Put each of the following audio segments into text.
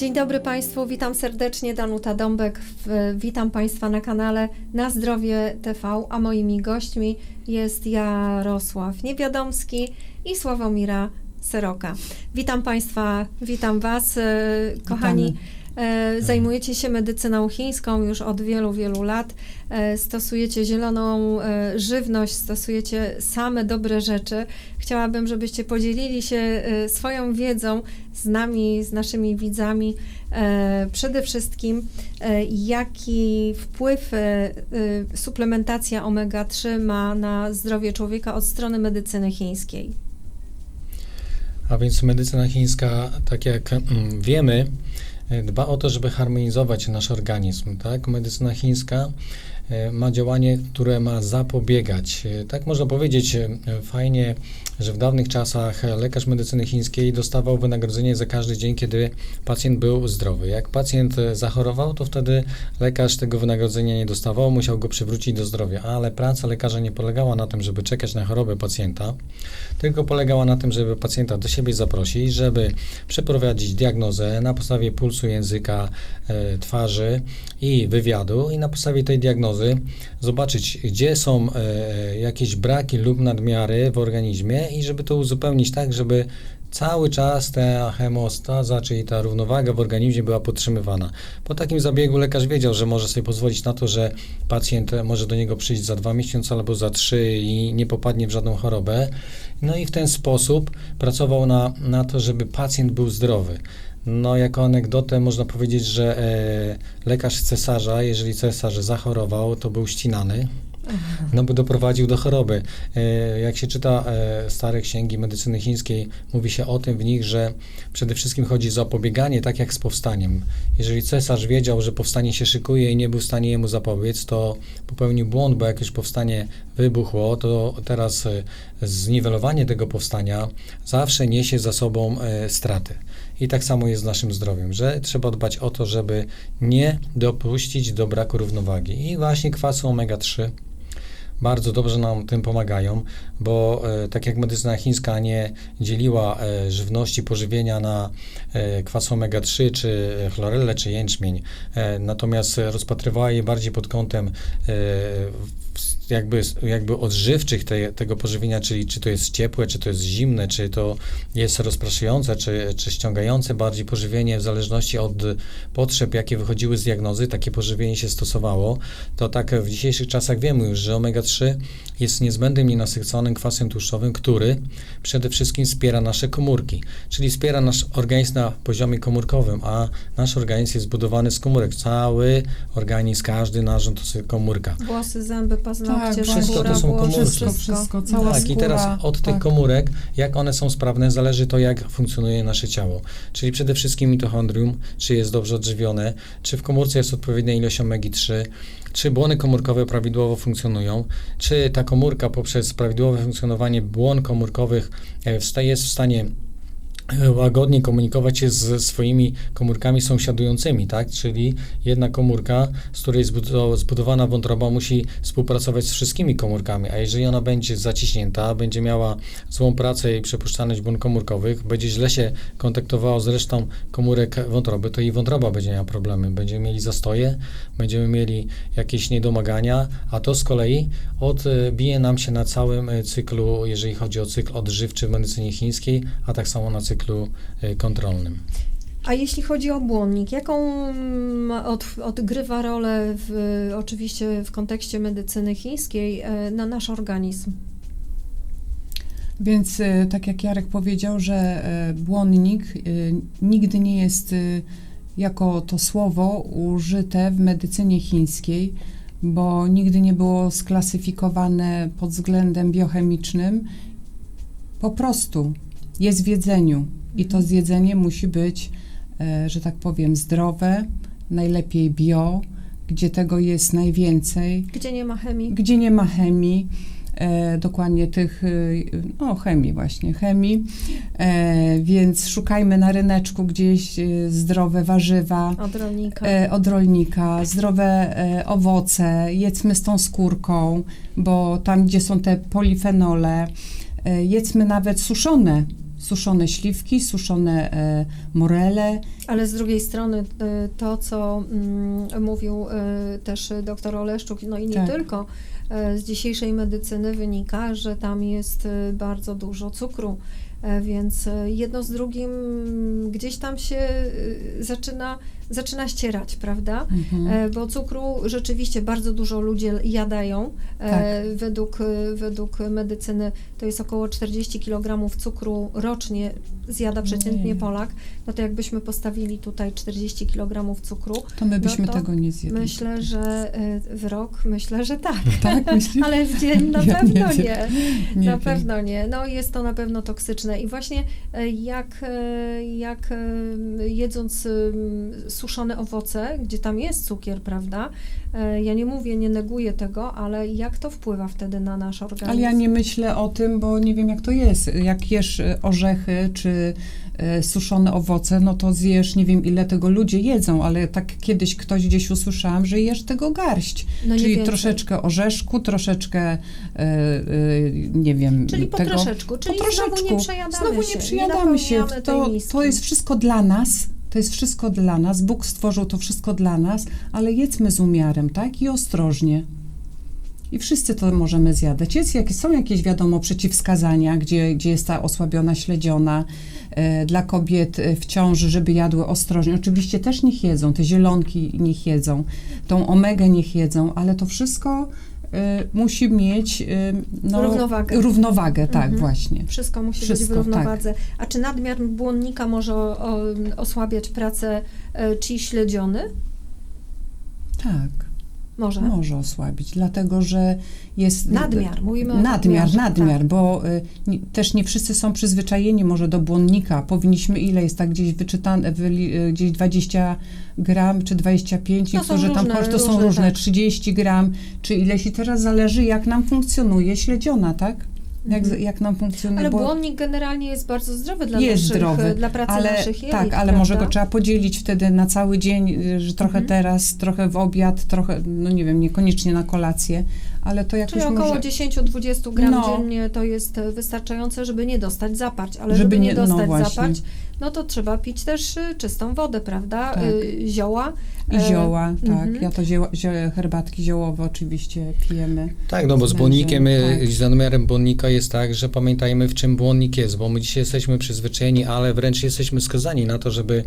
Dzień dobry Państwu, witam serdecznie, Danuta Dąbek. Witam Państwa na kanale Na Zdrowie TV, a moimi gośćmi jest Jarosław Niewiadomski i Sławomira Seroka. Witam Państwa, witam Was, e, kochani. E, Zajmujecie się medycyną chińską już od wielu, wielu lat. E, Stosujecie zieloną e, żywność, stosujecie same dobre rzeczy. Chciałabym, żebyście podzielili się e, swoją wiedzą z nami, z naszymi widzami. E, Przede wszystkim, e, jaki wpływ e, e, suplementacja omega-3 ma na zdrowie człowieka od strony medycyny chińskiej? A więc medycyna chińska, tak jak mm, wiemy, e, dba o to, żeby harmonizować nasz organizm. Tak? Medycyna chińska ma działanie, które ma zapobiegać. E, Tak można powiedzieć e, fajnie, że w dawnych czasach e, lekarz medycyny chińskiej dostawał wynagrodzenie za każdy dzień, kiedy pacjent był zdrowy. Jak pacjent e, zachorował, to wtedy lekarz tego wynagrodzenia nie dostawał, musiał go przywrócić do zdrowia. Ale praca lekarza nie polegała na tym, żeby czekać na chorobę pacjenta, tylko polegała na tym, żeby pacjenta do siebie zaprosić, żeby przeprowadzić diagnozę na podstawie pulsu języka, e, twarzy i wywiadu i na podstawie tej diagnozy zobaczyć, gdzie są e, jakieś braki lub nadmiary w organizmie i żeby to uzupełnić tak, żeby cały czas ta hemostaza, czyli ta równowaga w organizmie była podtrzymywana. Po takim zabiegu lekarz wiedział, że może sobie pozwolić na to, że pacjent może do niego przyjść za dwa miesiące albo za trzy i nie popadnie w żadną chorobę. No i w ten sposób pracował na, na to, żeby pacjent był zdrowy. No, jako anegdotę można powiedzieć, że e, lekarz cesarza, jeżeli cesarz zachorował, to był ścinany. No bo doprowadził do choroby. E, Jak się czyta e, stare księgi medycyny chińskiej, mówi się o tym w nich, że przede wszystkim chodzi o zapobieganie, tak jak z powstaniem. Jeżeli cesarz wiedział, że powstanie się szykuje i nie był w stanie jemu zapobiec, to popełnił błąd, bo jak już powstanie wybuchło, to teraz e, zniwelowanie tego powstania zawsze niesie za sobą e, straty. I tak samo jest z naszym zdrowiem, że trzeba dbać o to, żeby nie dopuścić do braku równowagi. I właśnie kwasy omega-3 bardzo dobrze nam tym pomagają, bo e, tak jak medycyna chińska nie dzieliła e, żywności, pożywienia na e, kwas omega-3, czy chlorellę, czy jęczmień, natomiast rozpatrywała je bardziej pod kątem jakby, jakby odżywczych te, tego pożywienia, czyli czy to jest ciepłe, czy to jest zimne, czy to jest rozpraszające, czy, czy ściągające bardziej pożywienie, w zależności od potrzeb, jakie wychodziły z diagnozy, takie pożywienie się stosowało, to tak w dzisiejszych czasach wiemy już, że omega-3 jest niezbędnym nienasyconym kwasem tłuszczowym, który przede wszystkim wspiera nasze komórki, czyli wspiera nasz organizm na poziomie komórkowym, a nasz organizm jest zbudowany z komórek. Cały organizm, każdy narząd to jest komórka. Włosy, zęby, paznokcie, Tak, wszystko skóra, to są komórki. Wszystko, wszystko, cała tak, skóra. i teraz od tych tak. komórek, jak one są sprawne, zależy to, jak funkcjonuje nasze ciało. Czyli przede wszystkim mitochondrium, czy jest dobrze odżywione, czy w komórce jest odpowiednia ilość omegi-3, czy błony komórkowe prawidłowo funkcjonują, czy ta komórka poprzez prawidłowe funkcjonowanie błon komórkowych e, jest w stanie łagodnie komunikować się z swoimi komórkami sąsiadującymi, tak? Czyli jedna komórka, z której zbudowana wątroba, musi współpracować z wszystkimi komórkami, a jeżeli ona będzie zaciśnięta, będzie miała złą pracę i przepuszczalność błon komórkowych, będzie źle się kontaktowała z resztą komórek wątroby, to i wątroba będzie miała problemy. Będziemy mieli zastoje, będziemy mieli jakieś niedomagania, a to z kolei odbije nam się na całym e, cyklu, jeżeli chodzi o cykl odżywczy w medycynie chińskiej, a tak samo na cyklu e, kontrolnym. A jeśli chodzi o błonnik, jaką od, odgrywa rolę w, oczywiście w kontekście medycyny chińskiej e, na nasz organizm? Więc e, tak jak Jarek powiedział, że błonnik nigdy nie jest jako to słowo użyte w medycynie chińskiej, bo nigdy nie było sklasyfikowane pod względem biochemicznym. Po prostu jest w jedzeniu i to zjedzenie musi być, e, że tak powiem, zdrowe, najlepiej bio, gdzie tego jest najwięcej. Gdzie nie ma chemii? gdzie nie ma chemii, e, dokładnie tych, e, no chemii właśnie, chemii, e, więc szukajmy na ryneczku gdzieś e, zdrowe warzywa Od rolnika. e, od rolnika, zdrowe owoce, jedzmy z tą skórką, bo tam, gdzie są te polifenole, jedzmy nawet suszone Suszone śliwki, suszone e, morele. Ale z drugiej strony y, to, co mm, mówił y, też dr Oleszczuk, no i nie Tak. tylko, y, z dzisiejszej medycyny wynika, że tam jest y, bardzo dużo cukru. E, Więc jedno z drugim gdzieś tam się y, zaczyna, zaczyna ścierać, prawda? Mhm. E, Bo cukru rzeczywiście bardzo dużo ludzie jadają. E, Tak. Według, e, według medycyny to jest około 40 kg cukru rocznie zjada przeciętnie Ojej. Polak. No to jakbyśmy postawili tutaj 40 kg cukru, To my byśmy no to tego nie zjedli. myślę, że w rok myślę, że tak. Tak? Ale w dzień na Ja nie pewno wiem. nie. Nie na wiem. pewno nie. No jest to na pewno toksyczne. I właśnie jak, jak jedząc suszone owoce, gdzie tam jest cukier, prawda? E, Ja nie mówię, nie neguję tego, ale jak to wpływa wtedy na nasz organizm? Ale ja nie myślę o tym, bo nie wiem jak to jest. Jak jesz e, orzechy czy e, suszone owoce, no to zjesz, nie wiem ile tego ludzie jedzą, ale tak kiedyś ktoś gdzieś usłyszałam, że jesz tego garść. No nie Czyli więcej. troszeczkę orzeszku, troszeczkę, nie wiem, Czyli po tego. troszeczku, czyli po troszeczku. znowu nie przejadamy Znowu się, nie przejadamy się. napełniamy tej To, to jest wszystko dla nas. To jest wszystko dla nas. Bóg stworzył to wszystko dla nas, ale jedzmy z umiarem, tak? I ostrożnie. I wszyscy to możemy zjadać. Jest jakieś, są jakieś, wiadomo, przeciwwskazania, gdzie, gdzie jest ta osłabiona śledziona e, dla kobiet e, w ciąży, żeby jadły ostrożnie. Oczywiście też niech jedzą, te zielonki niech jedzą, tą omegę niech jedzą, ale to wszystko musi mieć e, no, Równowagę. Równowagę, tak, Mhm. właśnie. Wszystko musi być Wszystko, w równowadze. A czy nadmiar błonnika może osłabiać pracę e, ci śledziony? Tak. Może. Może osłabić, dlatego że jest. Nadmiar, mówimy o Nadmiar, nadmiar, tak. bo y, też nie wszyscy są przyzwyczajeni może do błonnika. Powinniśmy, ile jest tak gdzieś wyczytane, wyli, y, gdzieś 20 gram czy 25, To są niektórzy tam różne- to są różne, różne, tak. 30 gram, czy ileś i teraz zależy jak nam funkcjonuje śledziona, tak? Jak, Mhm. jak nam funkcjonuje, Ale błonnik generalnie jest bardzo zdrowy dla jest naszych, zdrowy, dla pracy ale, naszych jelit, tak, ale może go prawda? trzeba podzielić wtedy na cały dzień, y, że trochę Mhm. teraz, trochę w obiad, trochę, no nie wiem, niekoniecznie na kolację, ale to jakoś Czyli około może... 10-20 gram No. dziennie to jest e, wystarczające, żeby nie dostać zaparć. Ale Żeby żeby, nie no dostać właśnie. zaparć, no to trzeba pić też y, czystą wodę, prawda? Tak. Y, Zioła. I E, zioła, tak. mhm. Ja to zioła, zio, herbatki ziołowe oczywiście pijemy. Tak, no bo z błonnikiem, y, tak. z nadmiarem błonnika jest tak, że pamiętajmy w czym błonnik jest, bo my dzisiaj jesteśmy przyzwyczajeni, ale wręcz jesteśmy skazani na to, żeby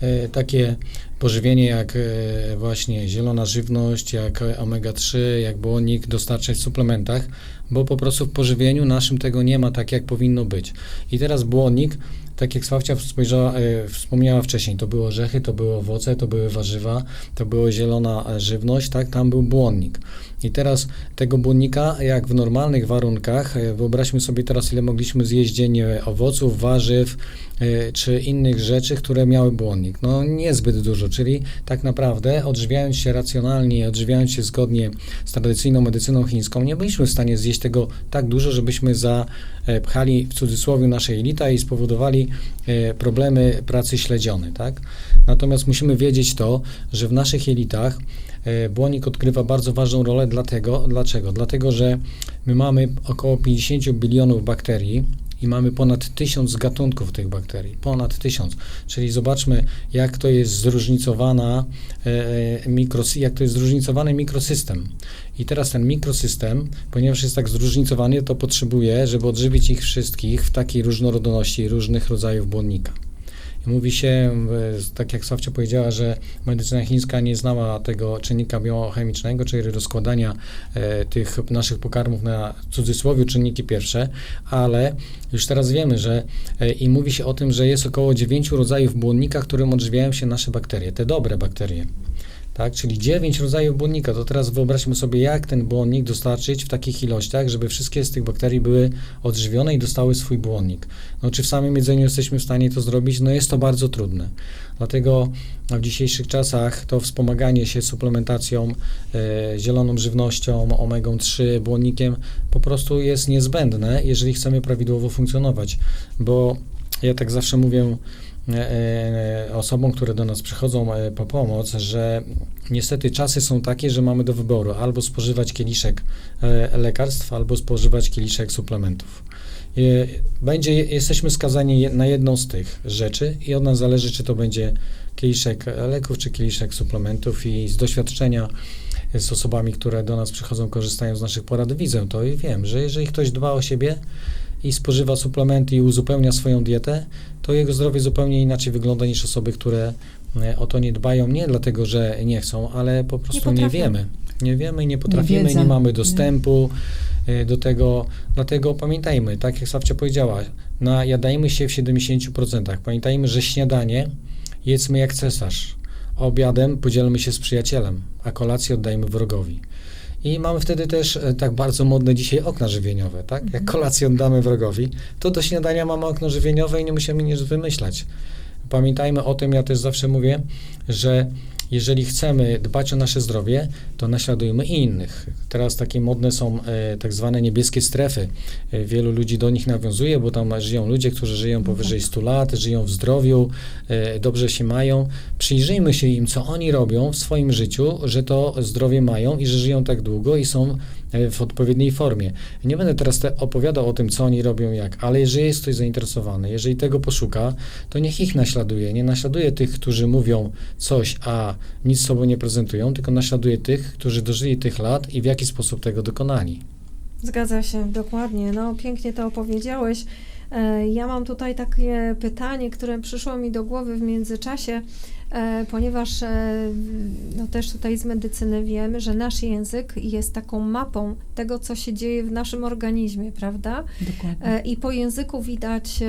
e, takie pożywienie jak e, właśnie zielona żywność, jak omega-3, jak błonnik dostarczać w suplementach, bo po prostu w pożywieniu naszym tego nie ma tak, jak powinno być. I teraz błonnik, tak jak Sławcia e, wspomniała wcześniej, to były orzechy, to były owoce, to były warzywa, to była zielona e, żywność, tak, tam był błonnik. I teraz tego błonnika, jak w normalnych warunkach, e, wyobraźmy sobie teraz, ile mogliśmy zjeść dziennie owoców, warzyw, e, czy innych rzeczy, które miały błonnik. No niezbyt dużo, czyli tak naprawdę odżywiając się racjonalnie, odżywiając się zgodnie z tradycyjną medycyną chińską, nie byliśmy w stanie zjeść tego tak dużo, żebyśmy zapchali w cudzysłowie nasze jelita i spowodowali e, problemy pracy śledziony, tak? Natomiast musimy wiedzieć to, że w naszych jelitach e, błonik odgrywa bardzo ważną rolę dlatego, dlaczego? Dlatego, że my mamy około 50 bilionów bakterii i mamy ponad tysiąc gatunków tych bakterii, ponad tysiąc. Czyli zobaczmy, jak to jest zróżnicowana e, e, mikros, jak to jest zróżnicowany mikrosystem. I teraz ten mikrosystem, ponieważ jest tak zróżnicowany, to potrzebuje, żeby odżywić ich wszystkich w takiej różnorodności różnych rodzajów błonnika. Mówi się, e, tak jak Sławcia powiedziała, że medycyna chińska nie znała tego czynnika biochemicznego, czyli rozkładania e, tych naszych pokarmów na cudzysłowie czynniki pierwsze, ale już teraz wiemy, że e, i mówi się o tym, że jest około dziewięciu rodzajów błonnika, którym odżywiają się nasze bakterie, te dobre bakterie. Tak, czyli 9 rodzajów błonnika. To teraz wyobraźmy sobie, jak ten błonnik dostarczyć w takich ilościach, żeby wszystkie z tych bakterii były odżywione i dostały swój błonnik. No, czy w samym jedzeniu jesteśmy w stanie to zrobić? No jest to bardzo trudne. Dlatego w dzisiejszych czasach to wspomaganie się suplementacją, e, zieloną żywnością, omegą-3, błonnikiem po prostu jest niezbędne, jeżeli chcemy prawidłowo funkcjonować. Bo ja tak zawsze mówię, osobom, które do nas przychodzą e, po pomoc, że niestety czasy są takie, że mamy do wyboru albo spożywać kieliszek e, lekarstw, albo spożywać kieliszek suplementów. będzie, jesteśmy skazani na jedną z tych rzeczy i od nas zależy, czy to będzie kieliszek leków, czy kieliszek suplementów i z doświadczenia z osobami, które do nas przychodzą, korzystają z naszych porad, widzę to i wiem, że jeżeli ktoś dba o siebie i spożywa suplementy i uzupełnia swoją dietę, to jego zdrowie zupełnie inaczej wygląda niż osoby, które e, o to nie dbają, nie dlatego, że nie chcą, ale po prostu nie, potrafią. wiemy. Nie wiemy, nie potrafimy, nie, wiedza. mamy Nie. dostępu e, do tego. Dlatego pamiętajmy, tak jak Sawcia powiedziała, najadajmy się w 70%. Pamiętajmy, że śniadanie jedzmy jak cesarz. Obiadem podzielmy się z przyjacielem, a kolację oddajmy wrogowi. I mamy wtedy też e, tak bardzo modne dzisiaj okna żywieniowe, tak? Jak kolację oddamy wrogowi, to do śniadania mamy okno żywieniowe i nie musimy nic wymyślać. Pamiętajmy o tym, ja też zawsze mówię, że jeżeli chcemy dbać o nasze zdrowie, to naśladujmy innych. Teraz takie modne są e, tak zwane niebieskie strefy. E, wielu ludzi do nich nawiązuje, bo tam żyją ludzie, którzy żyją powyżej 100 lat, żyją w zdrowiu, e, dobrze się mają. Przyjrzyjmy się im, co oni robią w swoim życiu, że to zdrowie mają i że żyją tak długo i są w odpowiedniej formie. Nie będę teraz te opowiadał o tym, co oni robią, jak, ale jeżeli jest ktoś zainteresowany, jeżeli tego poszuka, to niech ich naśladuje. Nie naśladuje tych, którzy mówią coś, a nic sobą nie prezentują, tylko naśladuje tych, którzy dożyli tych lat i w jaki sposób tego dokonali. Zgadza się, dokładnie. No, pięknie to opowiedziałeś. E, Ja mam tutaj takie pytanie, które przyszło mi do głowy w międzyczasie, e, ponieważ e, no też tutaj z medycyny wiemy, że nasz język jest taką mapą tego, co się dzieje w naszym organizmie, prawda? Dokładnie. E, I po języku widać, e,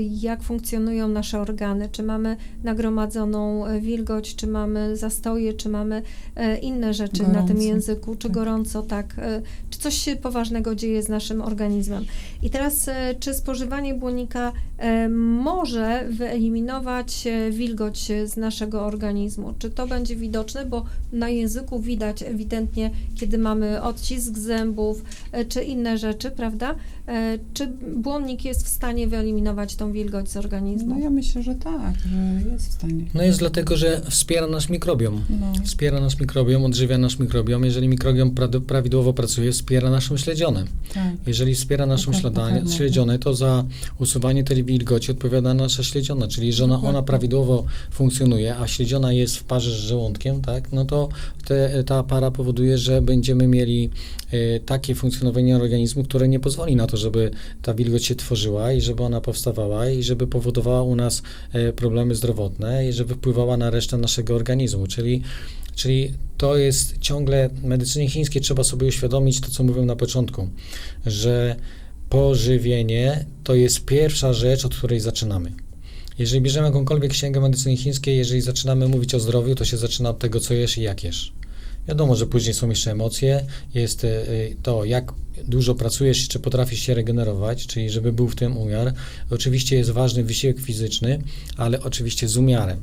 jak funkcjonują nasze organy. Czy mamy nagromadzoną e, wilgoć, czy mamy zastoje, czy mamy e, inne rzeczy na tym Gorąco. języku, czy Tak. gorąco, tak. e, Czy coś się poważnego dzieje z naszym organizmem. I teraz, e, czy spożywanie błonnika e, może wyeliminować e, wilgoć e, z naszego organizmu? Czy to będzie widoczne? Bo na języku widać ewidentnie, kiedy mamy odcisk zębów, e, czy inne rzeczy, prawda? E, Czy błonnik jest w stanie wyeliminować tą wilgoć z organizmu? No ja myślę, że tak, że jest w stanie. No jest dlatego, że wspiera nasz mikrobiom. No, Wspiera nasz mikrobiom, odżywia nasz mikrobiom. Jeżeli mikrobiom pra- prawidłowo pracuje, wspiera naszą śledzionę. tak. Jeżeli wspiera naszą Układ śladanie, pokarmowy. śledzionę, to za usuwanie tej wilgoci odpowiada nasza śledziona, czyli że ona, ona prawidłowo funkcjonuje, a śledziona jest w parze z żołądkiem, tak, no to te, ta para powoduje, że będziemy mieli e, takie funkcjonowanie organizmu, które nie pozwoli na to, żeby ta wilgoć się tworzyła i żeby ona powstawała i żeby powodowała u nas e, problemy zdrowotne i żeby wpływała na resztę naszego organizmu, czyli Czyli to jest ciągle medycynie chińskiej trzeba sobie uświadomić to, co mówiłem na początku, że pożywienie to jest pierwsza rzecz, od której zaczynamy. Jeżeli bierzemy jakąkolwiek księgę medycyny chińskiej, jeżeli zaczynamy mówić o zdrowiu, to się zaczyna od tego, co jesz i jak jesz. Wiadomo, że później są jeszcze emocje, jest e, to, jak dużo pracujesz czy potrafisz się regenerować, czyli żeby był w tym umiar. Oczywiście jest ważny wysiłek fizyczny, ale oczywiście z umiarem.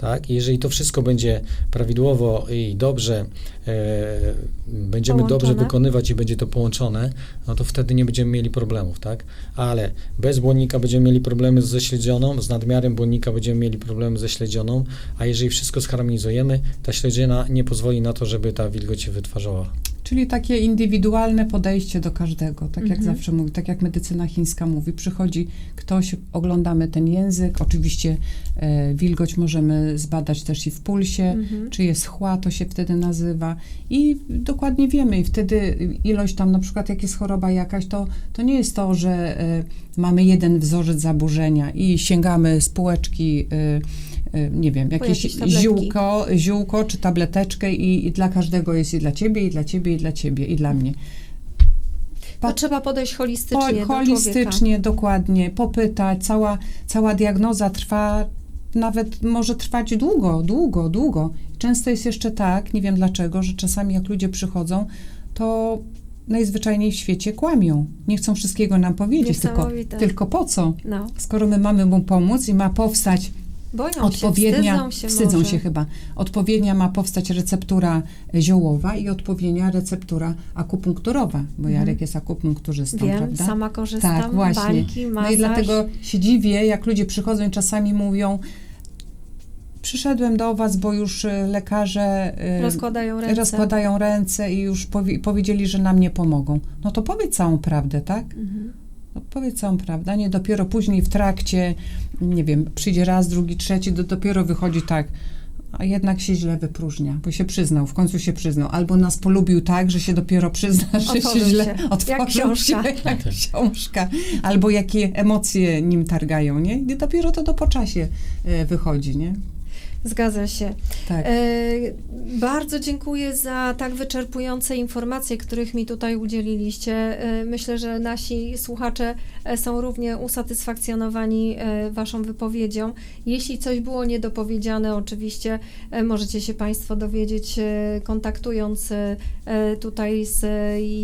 Tak? I jeżeli to wszystko będzie prawidłowo i dobrze, e, będziemy Połączone. dobrze wykonywać i będzie to połączone, no to wtedy nie będziemy mieli problemów, tak? Ale bez błonnika będziemy mieli problemy ze śledzioną, z nadmiarem błonnika będziemy mieli problemy ze śledzioną, a jeżeli wszystko zharmonizujemy, ta śledziona nie pozwoli na to, żeby ta wilgoć się wytwarzała. Czyli takie indywidualne podejście do każdego, tak jak Mhm. zawsze mówi, tak jak medycyna chińska mówi. Przychodzi ktoś, oglądamy ten język, oczywiście e, wilgoć możemy zbadać też i w pulsie, Mhm. czy jest chła, to się wtedy nazywa i dokładnie wiemy i wtedy ilość tam, na przykład jak jest choroba jakaś, to, to nie jest to, że e, mamy jeden wzorzec zaburzenia i sięgamy z półeczki, e, nie wiem, jakieś ziółko, ziółko czy tableteczkę i, i dla każdego jest i dla ciebie, i dla ciebie, i dla ciebie, i dla mnie. Pa- trzeba podejść holistycznie Po, do holistycznie, dokładnie, popytać. Cała, cała diagnoza trwa, nawet może trwać długo, długo, długo. Często jest jeszcze tak, nie wiem dlaczego, że czasami jak ludzie przychodzą, to najzwyczajniej w świecie kłamią. Nie chcą wszystkiego nam powiedzieć, tylko, tylko po co? No, Skoro my mamy mu pomóc i ma powstać boją odpowiednia, się, wstydzą się, może. się chyba, odpowiednia ma powstać receptura ziołowa i odpowiednia receptura akupunkturowa, bo Mhm. Jarek jest akupunkturzystą, Wiem, prawda? sama korzystam, Tak, właśnie. bańki, masaż. No i dlatego się dziwię, jak ludzie przychodzą i czasami mówią, przyszedłem do was, bo już y, lekarze y, rozkładają ręce. rozkładają ręce i już powi- powiedzieli, że nam nie pomogą. No to powiedz całą prawdę, tak? Mhm. No powiedz całą prawdę, a nie dopiero później w trakcie, nie wiem, przyjdzie raz, drugi, trzeci, do, dopiero wychodzi tak, a jednak się źle wypróżnia, bo się przyznał, w końcu się przyznał. Albo nas polubił tak, że się dopiero przyzna, że Otworzył się źle się. otworzył Jak książka. Się, jak książka. Albo jakie emocje nim targają, nie? I dopiero to do po czasie e, wychodzi, nie? Zgadza się. Tak. E, bardzo dziękuję za tak wyczerpujące informacje, których mi tutaj udzieliliście. E, myślę, że nasi słuchacze e, są równie usatysfakcjonowani Waszą wypowiedzią. Jeśli coś było niedopowiedziane, oczywiście możecie się Państwo dowiedzieć, kontaktując tutaj z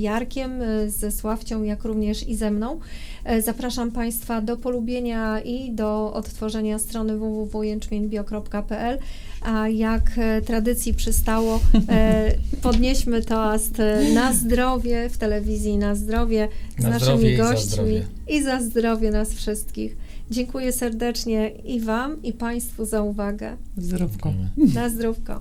Jarkiem, ze Sławcią, jak również i ze mną. E, Zapraszam Państwa do polubienia i do odtworzenia strony www.jęczmienbio.pl a jak e, tradycji przystało, e, podnieśmy toast na zdrowie w telewizji, na zdrowie z Na naszymi zdrowie i za gośćmi zdrowie. i za zdrowie nas wszystkich. Dziękuję serdecznie i Wam, i Państwu za uwagę. Zdrowko. Dziękujemy. Na zdrówko.